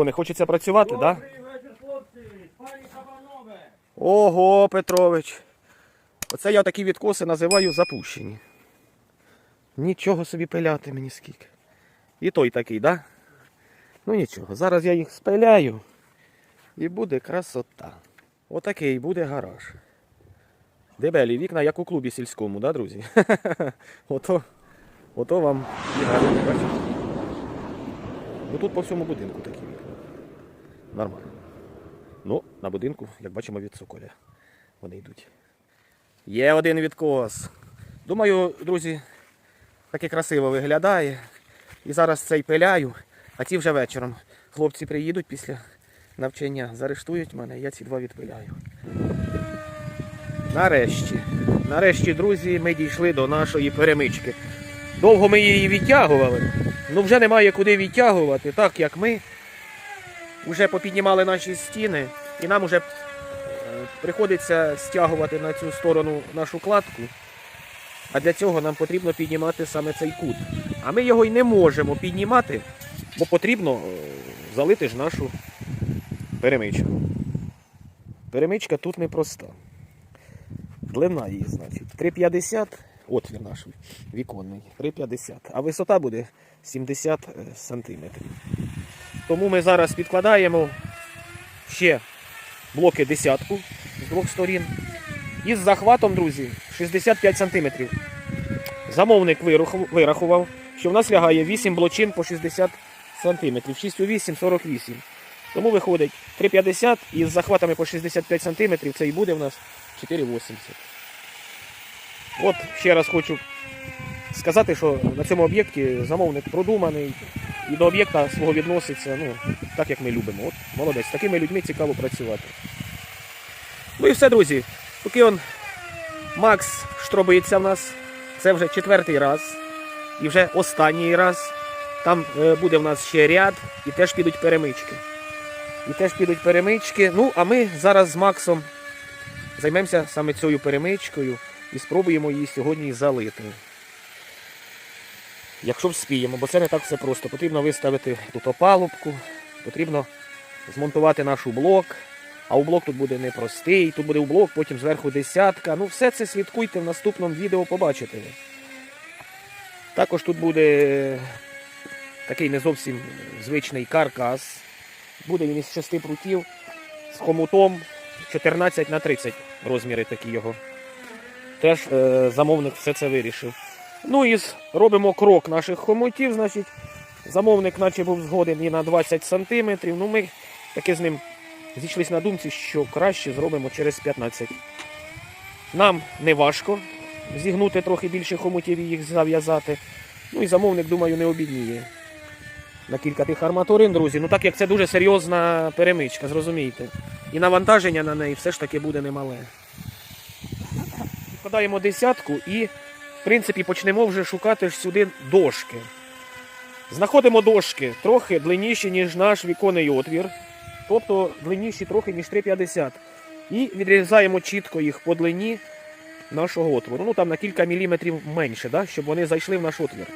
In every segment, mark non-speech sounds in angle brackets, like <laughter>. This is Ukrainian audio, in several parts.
Що, не хочеться працювати, так? Да? Ого, Петрович. Оце я такі відкоси називаю запущені. Нічого собі пиляти мені скільки. І той такий, да? Ну нічого, зараз я їх спиляю. І буде красота. Отакий буде гараж. Дебелі вікна, як у клубі сільському, да, друзі? <laughs> ото, ото вам і гараж, бачите? Ну тут по всьому будинку такі вікна. Нормально. Ну, на будинку, як бачимо, від цоколя. Вони йдуть. Є один відкос. Думаю, друзі, таке красиво виглядає. І зараз цей пиляю, а ті вже вечором. Хлопці приїдуть після навчання, заарештують мене, я ці два відпиляю. Нарешті. Нарешті, друзі, ми дійшли до нашої перемички. Довго ми її відтягували. Ну вже немає куди відтягувати, так як ми вже попіднімали наші стіни, і нам вже е, приходиться стягувати на цю сторону нашу кладку. А для цього нам потрібно піднімати саме цей кут. А ми його й не можемо піднімати, бо потрібно е, залити ж нашу перемичку. Перемичка тут непроста. Длина її, значить, 3,50, отвір наш віконний, 3,50, а висота буде 70 сантиметрів. Тому ми зараз підкладаємо ще блоки десятку з двох сторін. І з захватом, друзі, 65 см. Замовник вирахував, що в нас лягає 8 блочин по 60 см. 6 у 8 48. Тому виходить 3,50 і з захватами по 65 см це і буде в нас 4,80. От ще раз хочу сказати, що на цьому об'єкті замовник продуманий і до об'єкта свого відноситься, ну, так як ми любимо. От, молодець, з такими людьми цікаво працювати. Ну і все, друзі. Поки он Макс штробиться в нас, це вже четвертий раз. І вже останній раз. Там е, буде в нас ще ряд і теж підуть перемички. І теж підуть перемички. Ну, а ми зараз з Максом займемося саме цією перемичкою і спробуємо її сьогодні залити. Якщо вспіємо, бо це не так все просто. Потрібно виставити тут опалубку, потрібно змонтувати наш блок. А блок тут буде непростий, тут буде блок, потім зверху десятка. Ну, все це слідкуйте в наступному відео, побачите. Також тут буде такий не зовсім звичний каркас. Буде він із шести прутів з хомутом 14 на 30 розміри такі його. Теж е, замовник все це вирішив. Ну і робимо крок наших хомутів, значить, замовник наче був згоден і на 20 см. Ну ми таки з ним зійшлися на думці, що краще зробимо через 15. Нам не важко зігнути трохи більше хомутів і їх зав'язати. Ну і замовник, думаю, не обідніє. На кілька тих арматурин, друзі. Ну так як це дуже серйозна перемичка, зрозумієте. І навантаження на неї все ж таки буде немале. Вкладаємо десятку і, в принципі, почнемо вже шукати сюди дошки. Знаходимо дошки трохи длинніші, ніж наш віконний отвір, тобто длинніші трохи, ніж 3,50. І відрізаємо чітко їх по длині нашого отвору. Ну там на кілька міліметрів менше, да? щоб вони зайшли в наш отвір.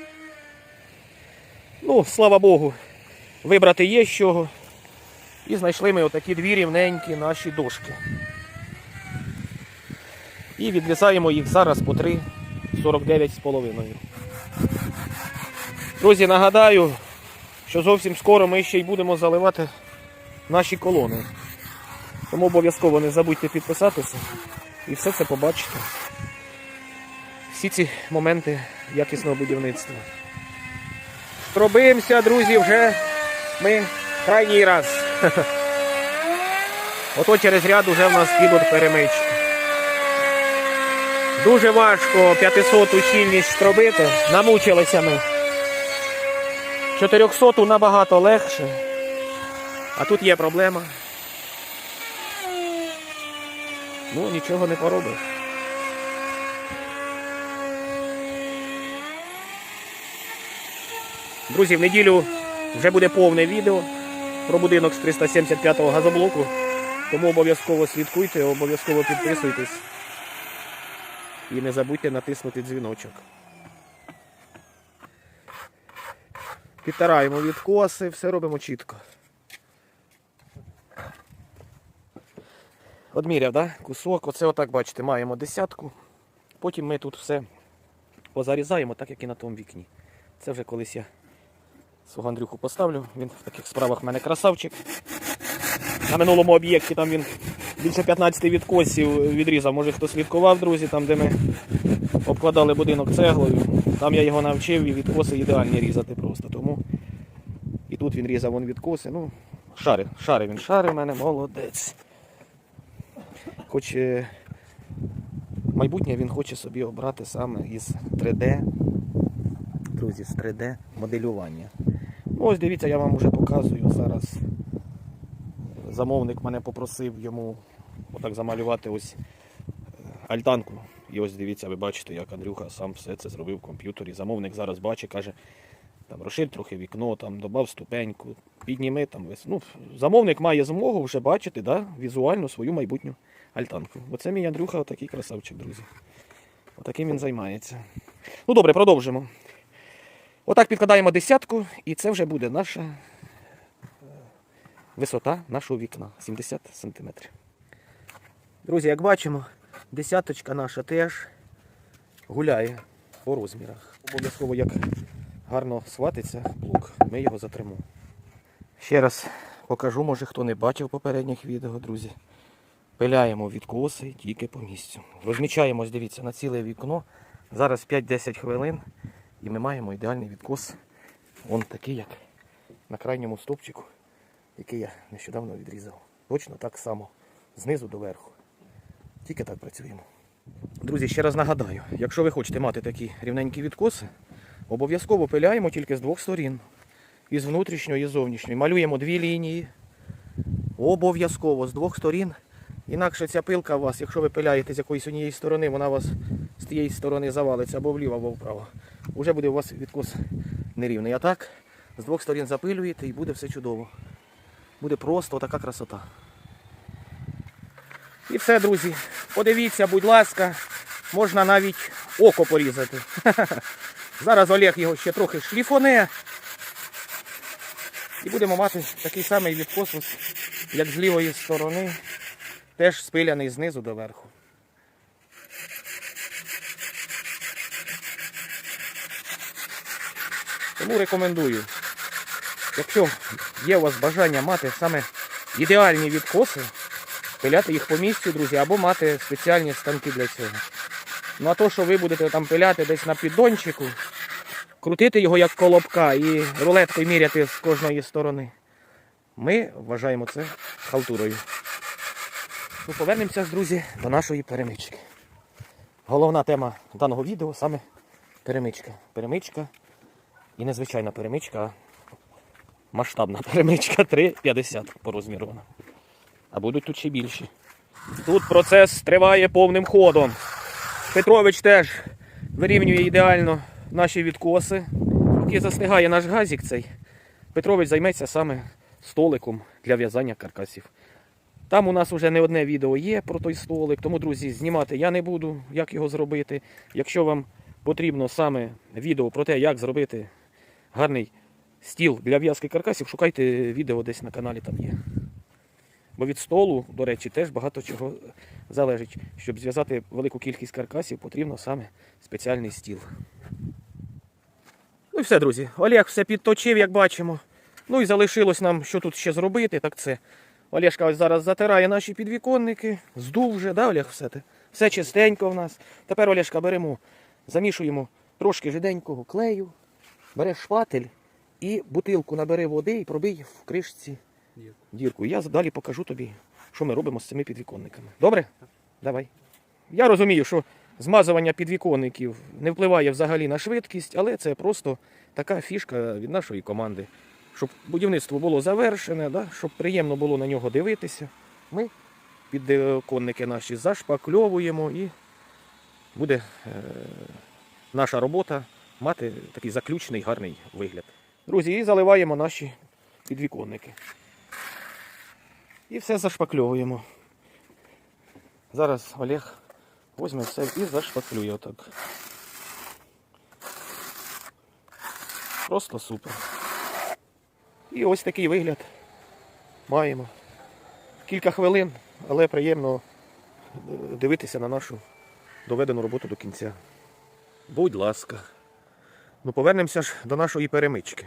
Ну, слава Богу, вибрати є з чого. І знайшли ми отакі дві рівненькі наші дошки. І відрізаємо їх зараз по 3,49,5. Друзі, нагадаю, що зовсім скоро ми ще й будемо заливати наші колони. Тому обов'язково не забудьте підписатися і все це побачите. Всі ці моменти якісного будівництва. Пробимося, друзі, вже ми крайній раз. <laughs> Ото через ряд уже в нас підуть перемички. Дуже важко 500 щільність штробити. Намучилися ми. 400 набагато легше. А тут є проблема. Ну, нічого не поробиш. Друзі, в неділю вже буде повне відео про будинок з 375-го газоблоку. Тому обов'язково слідкуйте, обов'язково підписуйтесь. І не забудьте натиснути дзвіночок. Підтираємо відкоси, все робимо чітко. Одміряв, да? кусок, оце отак, бачите, маємо десятку. Потім ми тут все позарізаємо, так як і на тому вікні. Це вже колись я свого Андрюху поставлю, він в таких справах в мене красавчик. На минулому об'єкті там він більше 15 відкосів відрізав. Може хто слідкував, друзі, там де ми обкладали будинок цеглою. Там я його навчив і відкоси ідеальні різати просто. Тому і тут він різав вон відкоси. Ну, шари, шари він шари в мене, молодець. Хоч е, майбутнє він хоче собі обрати саме із 3D. Друзі, з 3D моделювання. Ну, ось дивіться, я вам вже показую зараз. Замовник мене попросив йому отак замалювати ось е, альтанку. І ось дивіться, ви бачите, як Андрюха сам все це зробив в комп'ютері. Замовник зараз бачить, каже, там розширь трохи вікно, там добав ступеньку, підніми там вис. Ну, замовник має змогу вже бачити да, візуально свою майбутню альтанку. Оце мій Андрюха, отакий красавчик, друзі. Отаким він займається. Ну добре, продовжимо. Отак підкладаємо десятку, і це вже буде наша е, висота нашого вікна 70 см. Друзі, як бачимо, десяточка наша теж гуляє по розмірах. Обов'язково як гарно сватиться блок, ми його затримо. Ще раз покажу, може хто не бачив попередніх відео, друзі. Пиляємо відкоси тільки по місцю. Розмічаємось, дивіться, на ціле вікно. Зараз 5-10 хвилин і ми маємо ідеальний відкос. Он такий, як на крайньому стовпчику, який я нещодавно відрізав. Точно так само, знизу до верху. Тільки так працюємо. Друзі, ще раз нагадаю, якщо ви хочете мати такі рівненькі відкоси, обов'язково пиляємо тільки з двох сторін. І з внутрішньої, і з зовнішньої. Малюємо дві лінії. Обов'язково з двох сторін. Інакше ця пилка у вас, якщо ви пиляєте з якоїсь однієї сторони, вона у вас з тієї сторони завалиться або вліво, або вправо. Уже буде у вас відкос нерівний. А так, з двох сторін запилюєте і буде все чудово. Буде просто така красота. І все, друзі. Подивіться, будь ласка, можна навіть око порізати. <laughs> Зараз Олег його ще трохи шліфоне. І будемо мати такий самий відкос, як з лівої сторони, теж спиляний знизу до верху. Тому рекомендую, якщо є у вас бажання мати саме ідеальні відкоси, пиляти їх по місцю, друзі, або мати спеціальні станки для цього. Ну а то, що ви будете там пиляти десь на піддончику, крутити його як колобка і рулеткою міряти з кожної сторони, ми вважаємо це халтурою. Ну, повернемося, друзі, до нашої перемички. Головна тема даного відео саме перемичка. Перемичка і незвичайна перемичка, а масштабна перемичка <laughs> 3,50 по розміру вона. А будуть тут ще більші. Тут процес триває повним ходом. Петрович теж вирівнює ідеально наші відкоси. Поки застигає наш газік цей, Петрович займеться саме столиком для в'язання каркасів. Там у нас вже не одне відео є про той столик, тому, друзі, знімати я не буду, як його зробити. Якщо вам потрібно саме відео про те, як зробити гарний стіл для в'язки каркасів, шукайте відео десь на каналі там є. Бо від столу, до речі, теж багато чого залежить. Щоб зв'язати велику кількість каркасів, потрібно саме спеціальний стіл. Ну і все, друзі. Олег все підточив, як бачимо. Ну і залишилось нам, що тут ще зробити, так це. Олешка ось зараз затирає наші підвіконники, здув вже, да, Олег, все? Все чистенько в нас. Тепер Олешка беремо, замішуємо трошки жиденького клею, береш шпатель і бутилку набери води і пробий в кришці дірку. І Я далі покажу тобі, що ми робимо з цими підвіконниками. Добре? Давай. Я розумію, що змазування підвіконників не впливає взагалі на швидкість, але це просто така фішка від нашої команди. Щоб будівництво було завершене, да? щоб приємно було на нього дивитися. Ми підвіконники наші зашпакльовуємо і буде е- наша робота мати такий заключний гарний вигляд. Друзі, і заливаємо наші підвіконники. І все зашпакльовуємо. Зараз Олег візьме все і зашпаклює отак. Просто супер. І ось такий вигляд маємо. Кілька хвилин але приємно е, дивитися на нашу доведену роботу до кінця. Будь ласка. Ну, повернемося ж до нашої перемички.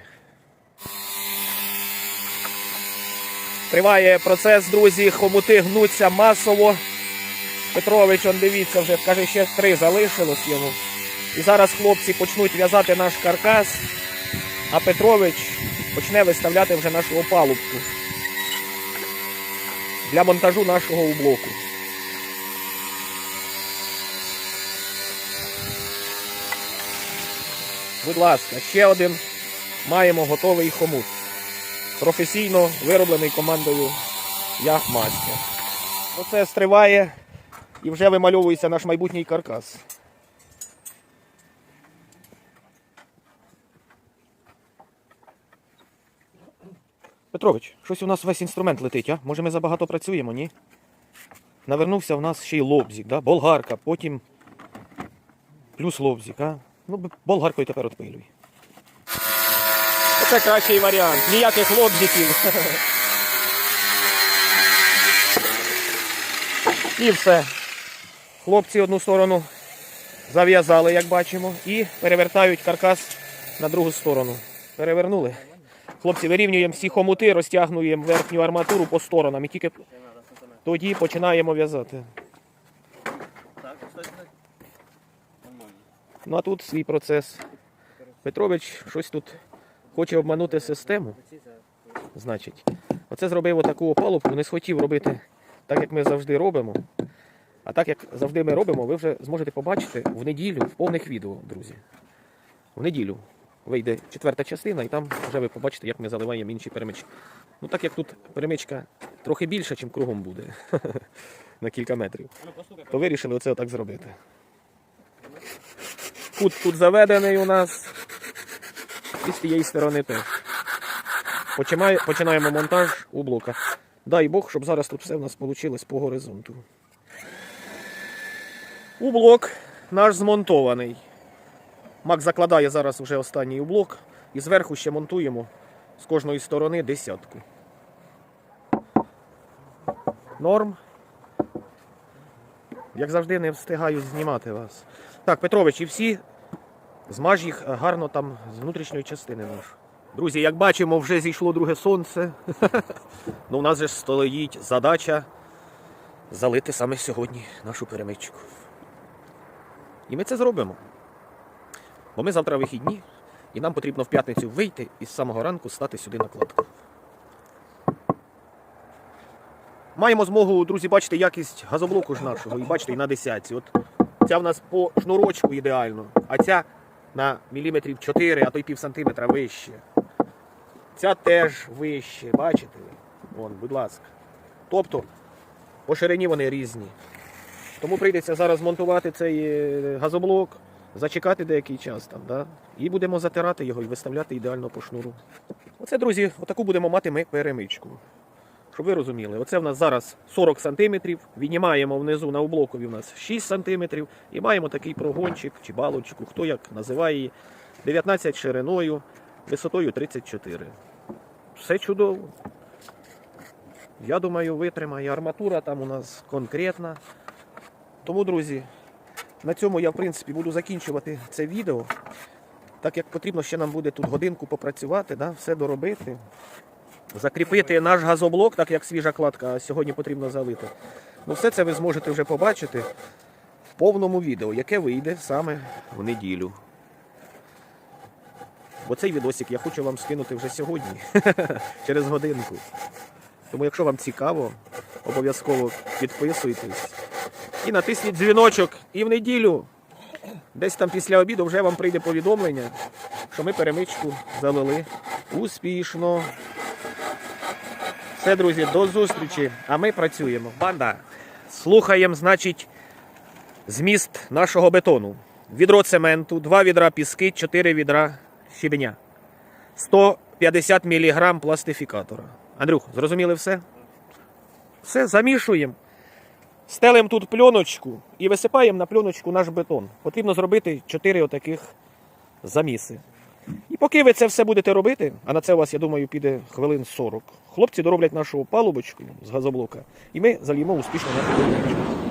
Триває процес, друзі, хомути гнуться масово. Петрович, он дивіться, вже каже, ще три залишилось йому. І зараз хлопці почнуть в'язати наш каркас, а Петрович почне виставляти вже нашу опалубку для монтажу нашого ублоку. Будь ласка, ще один маємо готовий хомут. Професійно вироблений командою Яхмастер. Процес триває і вже вимальовується наш майбутній каркас. Петрович, щось у нас весь інструмент летить, а? Може ми забагато працюємо, ні? Навернувся в нас ще й лобзик, да? болгарка, потім плюс лобзик, а? Ну, болгаркою тепер отпилюй. Оце кращий варіант. Ніяких лобзиків. І все. Хлопці одну сторону зав'язали, як бачимо, і перевертають каркас на другу сторону. Перевернули. Хлопці, вирівнюємо всі хомути, розтягнуємо верхню арматуру по сторонам і тільки тоді починаємо в'язати. Ну а тут свій процес. Петрович щось тут хоче обманути систему. Значить, оце зробив отаку опалубку, не схотів робити так, як ми завжди робимо. А так як завжди ми робимо, ви вже зможете побачити в неділю в повних відео, друзі. В неділю вийде четверта частина, і там вже ви побачите, як ми заливаємо інші перемички. Ну так як тут перемичка трохи більша, ніж кругом буде <laughs> на кілька метрів, то вирішили оце отак зробити. Кут тут заведений у нас. І з тієї сторони теж. Починаємо монтаж у блоках. Дай Бог, щоб зараз тут все в нас вийшло по горизонту. У блок наш змонтований. Мак закладає зараз вже останній блок і зверху ще монтуємо з кожної сторони десятку. Норм. Як завжди, не встигаю знімати вас. Так, Петрович, і всі змаж їх гарно там з внутрішньої частини наш. Друзі, як бачимо, вже зійшло друге сонце. <laughs> ну, у нас же стоїть задача залити саме сьогодні нашу перемичку. І ми це зробимо. Бо ми завтра вихідні, і нам потрібно в п'ятницю вийти і з самого ранку стати сюди накладку. Маємо змогу, друзі, бачити якість газоблоку ж нашого і бачите, і на десятці. От ця в нас по шнурочку ідеально, а ця на міліметрів 4, а то й пів сантиметра вище. Ця теж вище, бачите? Вон, будь ласка. Тобто, по ширині вони різні. Тому прийдеться зараз монтувати цей е, газоблок, зачекати деякий час там, да? і будемо затирати його і виставляти ідеально по шнуру. Оце, друзі, отаку будемо мати ми перемичку. Щоб ви розуміли, оце в нас зараз 40 см, віднімаємо внизу на облокові у нас 6 см і маємо такий прогончик чи балочку, хто як називає її, 19 шириною, висотою 34. Все чудово. Я думаю, витримає арматура там у нас конкретна. Тому, друзі, на цьому я в принципі буду закінчувати це відео. Так як потрібно ще нам буде тут годинку попрацювати, да, все доробити. Закріпити наш газоблок, так як свіжа кладка сьогодні потрібно залити. Ну, все це ви зможете вже побачити в повному відео, яке вийде саме в неділю. Бо цей відосик я хочу вам скинути вже сьогодні, <laughs> через годинку. Тому, якщо вам цікаво, обов'язково підписуйтесь і натисніть дзвіночок. І в неділю, десь там після обіду, вже вам прийде повідомлення, що ми перемичку залили успішно. Все, друзі, до зустрічі. А ми працюємо. Банда. Слухаємо, значить, зміст нашого бетону. Відро цементу, 2 відра піски, 4 відра щебеня. 150 мг пластифікатора. Андрюх, зрозуміли все? Все, замішуємо. Стелимо тут пленочку і висипаємо на пленочку наш бетон. Потрібно зробити 4 отаких заміси. І поки ви це все будете робити, а на це у вас, я думаю, піде хвилин 40, хлопці дороблять нашу палубочку з газоблока, і ми зальємо успішно нашу перемичку.